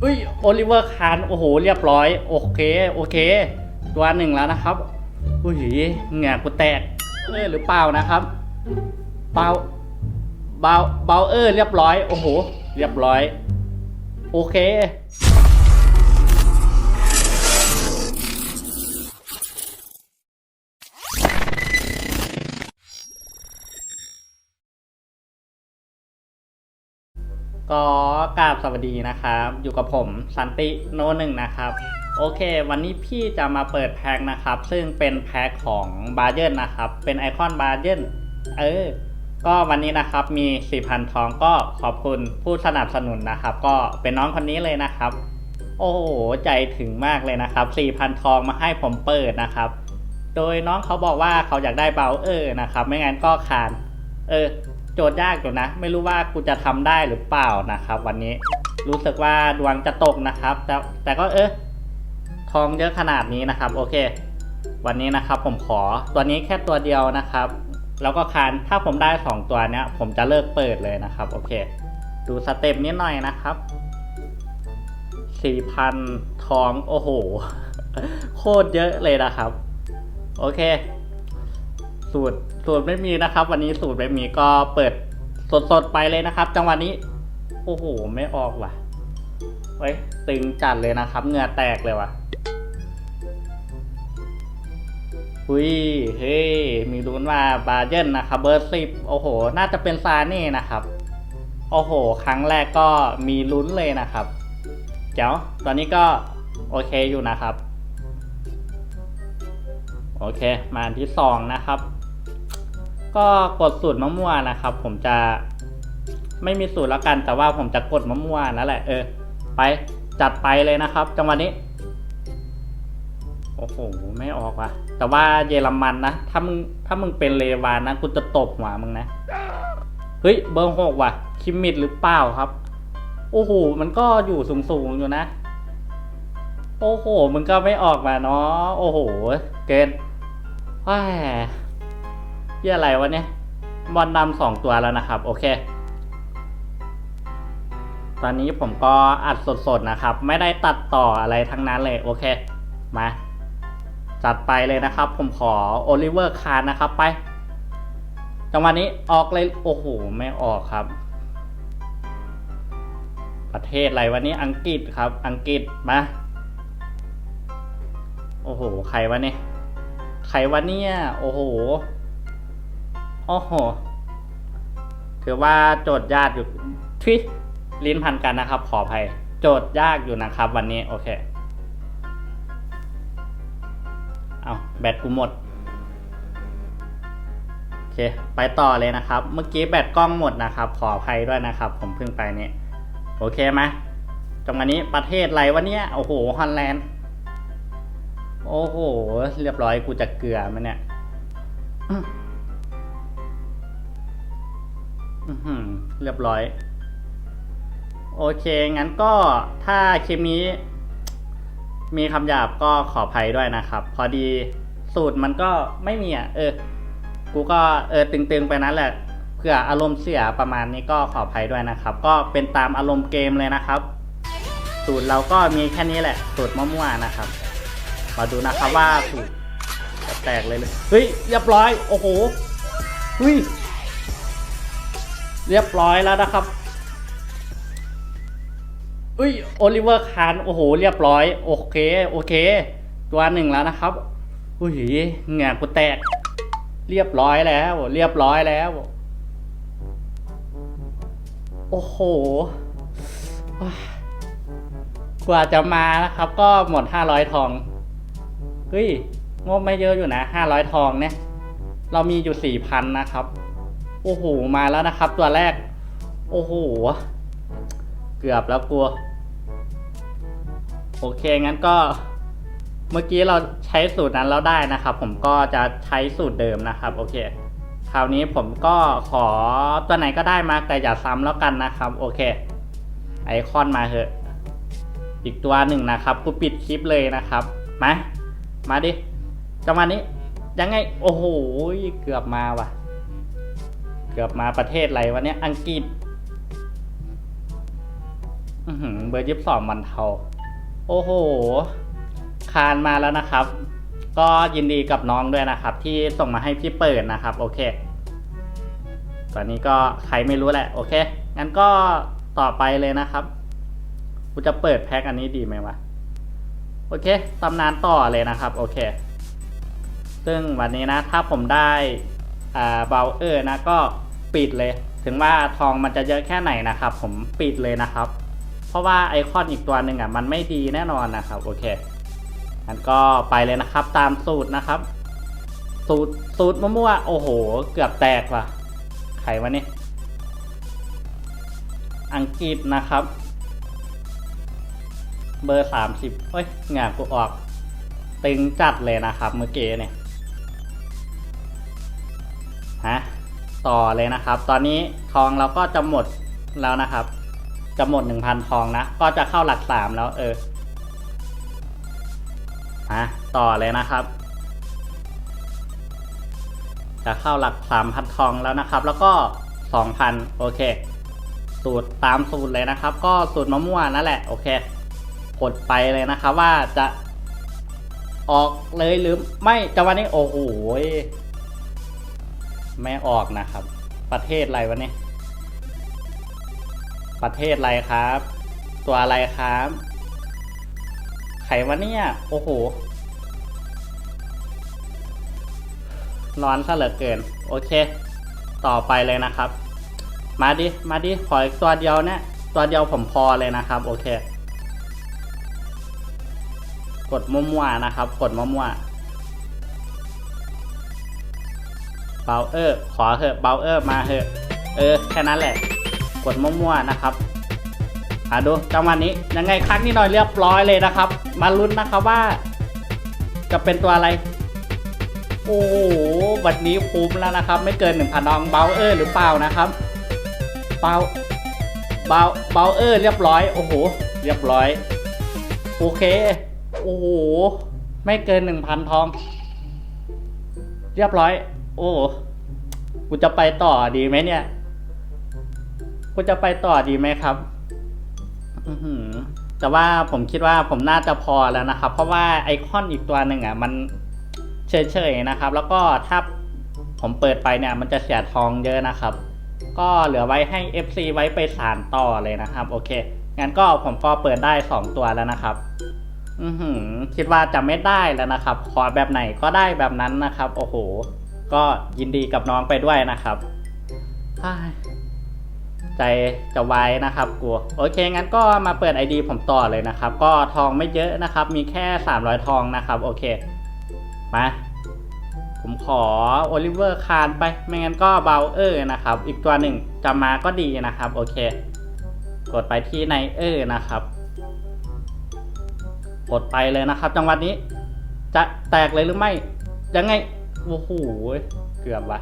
เอ้ยโอลิเวอร์คานโอ้โหเรียบร้อย โอเคโอเค ตัวหนึ่งแล้วนะครับอุ้ยเหงื่อกูแตกเออหรือเปล่านะครับเปล่าเบาเบาเออเรียบร้อย โอ้โห เรียบร้อย โอเค ก็กราบสวัสดีนะครับ อยู่กับผมสันติโนหนึ่งนะครับ โอเค วันนี้พี่จะมาเปิดแพ็คนะครับ ซึ่งเป็นแพ็คของบาเยนนะครับ เป็นไอคอนบาเยนเออ ก็วันนี้นะครับมี4,000ทองก็ขอบคุณผู้สนับสนุนนะครับ ก็เป็นน้องคนนี้เลยนะครับ โอ้โห ใจถึงมากเลยนะครับ4,000ทองมาให้ผมเปิดนะครับ โดยน้องเขาบอกว่าเขาอยากได้เบลเออร์นะครับ ไม่งั้นก็คานเออ โจทย์ยากอยู่นะ ไม่รู้ว่ากูจะทำได้หรือเปล่านะครับ วันนี้รู้สึกว่าดวงจะตกนะครับ แต่แต่ก็เออทองเยอะขนาดนี้นะครับ โอเค วันนี้นะครับผมขอตัวนี้แค่ตัวเดียวนะครับ แล้วก็คานถ้าผมได้สองตัวเนี้ย ผมจะเลิกเปิดเลยนะครับ โอเค ดูสเต็ปนิดหน่อยนะครับสี่พันทอง โอ้โห โคตรเยอะเลยนะครับ โอเค สูตรสูตรไม่มีนะครับ วันนี้สูตรไม่มีก็เปิดสดๆไปเลยนะครับ จังหวะนี้ โอ้โห ไม่ออกว่ะเฮ้ยตึงจัดเลยนะครับเหงื่อแตกเลยว่ะหุยเฮ้ยมีลุ้นว่าบาเจนนะครับ เบอร์สิบโอ้โห น่าจะเป็นซาเน่นะครับ โอ้โห ครั้งแรกก็มีลุ้นเลยนะครับ เจ้าตอนนี้ก็โอเคอยู่นะครับ โอเค มาอันที่สองนะครับ ก็กดสูตรมะม่วงนะครับ ผมจะไม่มีสูตรแล้วกัน แต่ว่าผมจะกดมะม่วงนั่นแหละเออไปจัดไปเลยนะครับ จังหวะนี้ โอ้โหไม่ออกว่ะ แต่ว่าเยอรมันนะถ้ามึงถ้ามึงเป็นเลวานนะกูจะตบหัวมึงนะเฮ้ยเบอร์หกว่ะ คิมมิดหรือเปล่าครับ โอ้โหมันก็อยู่สูงๆอยู่นะ โอ้โหมึงก็ไม่ออกมาเนาะโอ้โห เกินว้า ยี่อะไรวะเนี่ยบอลดำสองตัวแล้วนะครับ โอเค ตอนนี้ผมก็อัดสดๆนะครับ ไม่ได้ตัดต่ออะไรทั้งนั้นเลย โอเค มา จัดไปเลยนะครับ ผมขอโอลิเวอร์คาร์นะครับไป จังหวะนี้ออกเลย โอ้โห ไม่ออกครับ ประเทศอะไรวันนี้อังกฤษครับ อังกฤษมา โอ้โห ใครวะเนี่ย ใครวะเนี่ย โอ้โห โอ้โห ถือว่าโจทย์ยากอยู่ทวิลิ้นพันกันนะครับ ขออภัย โจทย์ยากอยู่นะครับ วันนี้โอเค เอาแบตกูหมด โอเค ไปต่อเลยนะครับ เมื่อกี้แบตกล้องหมดนะครับ ขออภัยด้วยนะครับ ผมเพิ่งไปเนี่ยโอเคไหมจังหวะนี้ประเทศอะไรวะเนี่ย โอ้โหฮอลแลนด์ โอ้โห เรียบร้อยกูจะเกลือมันเนี่ย เรียบร้อย โอเค งั้นก็ถ้าคลิปนี้ มีคำหยาบก็ขออภัยด้วยนะครับ พอดีสูตรมันก็ไม่มีอะ เออ กูก็เออตึงๆไปนั้นแหละเพื่ออารมณ์เสียประมาณนี้ก็ขออภัยด้วยนะครับ ก็เป็นตามอารมณ์เกมเลยนะครับ สูตรเราก็มีแค่นี้แหละ สูตรมั่วๆนะครับมาดูนะครับว่าสูตรจะแตกเลยเลยเฮ้ยเรียบร้อย โอ้โหเฮ้ย เรียบร้อยแล้วนะครับเฮ้ยโอลิเวอร์คานโอ้โห เรียบร้อย โอเค โอเค ตัวหนึ่งแล้วนะครับ อุ้ยเหงื่อกูแตก เรียบร้อยแล้ว เรียบร้อยแล้ว โอ้โห กว่าจะมานะครับ ก็หมดห้าร้อยทอง เฮ้ยงบไม่เยอะอยู่นะห้าร้อยทองเนี่ย เรามีอยู่สี่พันนะครับ โอ้โห มาแล้วนะครับ ตัวแรก โอ้โห เกือบแล้วกลัว โอเค งั้นก็ เมื่อกี้เราใช้สูตรนั้นแล้วได้นะครับ ผมก็จะใช้สูตรเดิมนะครับ โอเค คราวนี้ผมก็ขอตัวไหนก็ได้มาแต่อย่าซ้ำแล้วกันนะครับ โอเค ไอคอนมาเถอะ อีกตัวหนึ่งนะครับ กูปิดคลิปเลยนะครับ มา มาดิจังหวะนี้ยังไง โอ้โห เกือบมาว่ะ เกือบมาประเทศอะไรวะเนี่ยอังกฤษเบอร์ยี่สิบสองมันเทา โอ้โห คานมาแล้วนะครับ ก็ยินดีกับน้องด้วยนะครับ ที่ส่งมาให้พี่เปิดนะครับ โอเคตอนนี้ก็ใครไม่รู้แหละ โอเค งั้นก็ต่อไปเลยนะครับ กูจะเปิดแพ็คอันนี้ดีไหมวะ โอเค ตำนานต่อเลยนะครับ โอเค ซึ่งวันนี้นะ ถ้าผมได้อ่าเบลเออร์นะก็ ปิดเลย ถึงว่าทองมันจะเยอะแค่ไหนนะครับ ผมปิดเลยนะครับ เพราะว่าไอคอนอีกตัวหนึ่งอะมันไม่ดีแน่นอนนะครับโอเคงั้นก็ไปเลยนะครับ ตามสูตรนะครับ สูตรสูตรมั่วๆโอ้โห เกือบแตกว่ะใครวะนี่อังกฤษนะครับ เบอร์สามสิบเฮ้ยงานกูออกตึงจัดเลยนะครับ เมื่อกี้เนี่ยฮะ ต่อเลยนะครับ ตอนนี้ทองเราก็จะหมดแล้วนะครับ จะหมดหนึ่งพันทองนะ ก็จะเข้าหลักสามแล้วเออฮะต่อเลยนะครับ จะเข้าหลักสามพันทองแล้วนะครับ แล้วก็สองพันโอเค สูตรตามสูตรเลยนะครับ ก็สูตรมะม่วงนั่นแหละ โอเคกดไปเลยนะครับว่าจะออกเลยหรือไม่จังหวะนี้โอ้โห ไม่ออกนะครับ ประเทศอะไรวะเนี่ย ประเทศอะไรครับ ตัวอะไรครับไขวะเนี่ย โอ้โห ร้อนซะเหลือเกิน โอเค ต่อไปเลยนะครับ มาดิ มาดิ ขออีกตัวเดียวเนี่ยตัวเดียวผมพอเลยนะครับ โอเค กดมั่วๆนะครับ กดมั่วๆ เบลเออร์ขอเถอะเบลเออร์มาเถอะ เออ แค่นั้นแหละ กดมั่วๆนะครับอะดูจังหวะนี้ยังไงครั้งนี้หน่อยเรียบร้อยเลยนะครับ มาลุ้นนะครับว่า จะเป็นตัวอะไร โอ้โหวันนี้คุ้มแล้วนะครับ ไม่เกิน1,000ดองเบลเออร์หรือเปล่านะครับเบลเบลเบลเออร์เรียบร้อยโอ้โหเรียบร้อย โอเค โอ้โหไม่เกินหนึ่งพันทอง เรียบร้อย โอ้กูจะไปต่อดีไหมเนี่ย กูจะไปต่อดีไหมครับอือหือแต่ว่าผมคิดว่าผมน่าจะพอแล้วนะครับ เพราะว่าไอคอนอีกตัวหนึ่งอะ มันเฉยๆนะครับ แล้วก็ถ้าผมเปิดไปเนี่ย มันจะเสียทองเยอะนะครับ ก็เหลือไว้ให้ FC ไว้ไปสานต่อเลยนะครับ โอเค งั้นก็ผมก็เปิดได้ 2 ตัวแล้วนะครับ อือหือ คิดว่าจะไม่ได้แล้วนะครับ ขอแบบไหนก็ได้แบบนั้นนะครับ โอ้โห ก็ยินดีกับน้องไปด้วยนะครับฮ่ายใจจะวายนะครับกูโอเคงั้นก็มาเปิด ID ผมต่อเลยนะครับ ก็ทองไม่เยอะนะครับ มีแค่ 300 ทองนะครับโอเคมาผมขอโอลิเวอร์คานไป ไม่งั้นก็เบลเออร์นะครับ อีกตัวหนึ่งจะมาก็ดีนะครับ โอเค กดไปที่ในเออร์นะครับ กดไปเลยนะครับ จังหวัดนี้ จะแตกเลยหรือไม่ ยังไง โอ้โหเกือบวะ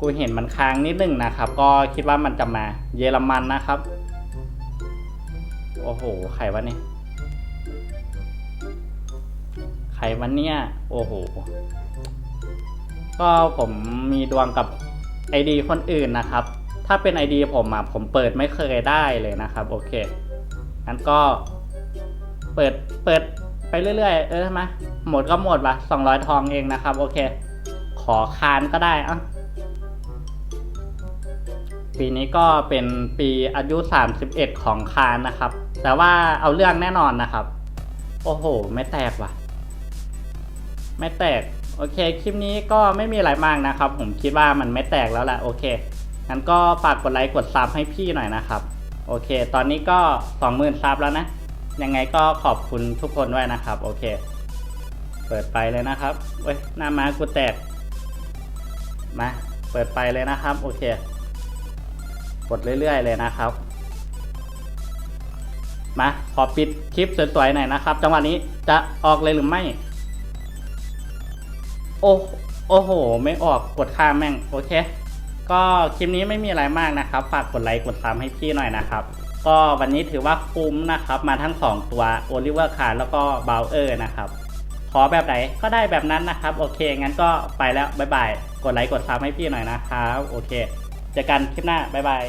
กูเห็นมันค้างนิดนึงนะครับ ก็คิดว่ามันจะมาเยอรมันนะครับ โอ้โหใครวะเนี่ยใครวะเนี่ย โอ้โห ก็ผมมีดวงกับไอดีคนอื่นนะครับ ถ้าเป็นไอดีผมอะผมเปิดไม่เคยได้เลยนะครับ โอเคงั้นก็เปิดเปิดไปเรื่อยๆ เออทำไมหมดก็หมดวะสองร้อยทองเองนะครับ โอเค ขอคานก็ได้อะปีนี้ก็เป็นปีอายุ 31 ของคานนะครับ แต่ว่าเอาเรื่องแน่นอนนะครับ โอ้โห ไม่แตกว่ะ ไม่แตก โอเค คลิปนี้ก็ไม่มีอะไรมากนะครับ ผมคิดว่ามันไม่แตกแล้วแหละโอเค งั้นก็ฝากกดไลค์กดซับให้พี่หน่อยนะครับ โอเค ตอนนี้ก็ 20,000ซับแล้วนะ ยังไงก็ขอบคุณทุกคนด้วยนะครับ โอเค เปิดไปเลยนะครับเว้ย หน้าม้ากูแตก มาเปิดไปเลยนะครับโอเค กดเรื่อยๆเลยนะครับมาขอปิดคลิปสวยๆหน่อยนะครับ จังหวะนี้จะออกเลยหรือไม่ โอ้โอ้โห ไม่ออกกดข้ามแม่งโอเค ก็คลิปนี้ไม่มีอะไรมากนะครับ ฝากกดไลค์กดซับให้พี่หน่อยนะครับ ก็วันนี้ถือว่าคุ้มนะครับ มาทั้ง 2 ตัวโอลิเวอร์คาร์แล้วก็บาวเออร์นะครับ อแบบไหนก็ได้แบบนั้นนะครับ โอเค งั้นก็ไปแล้ว บ๊ายบาย กดไลค์กดซับให้พี่หน่อยนะครับ โอเค เจอกันคลิปหน้า บ๊ายบาย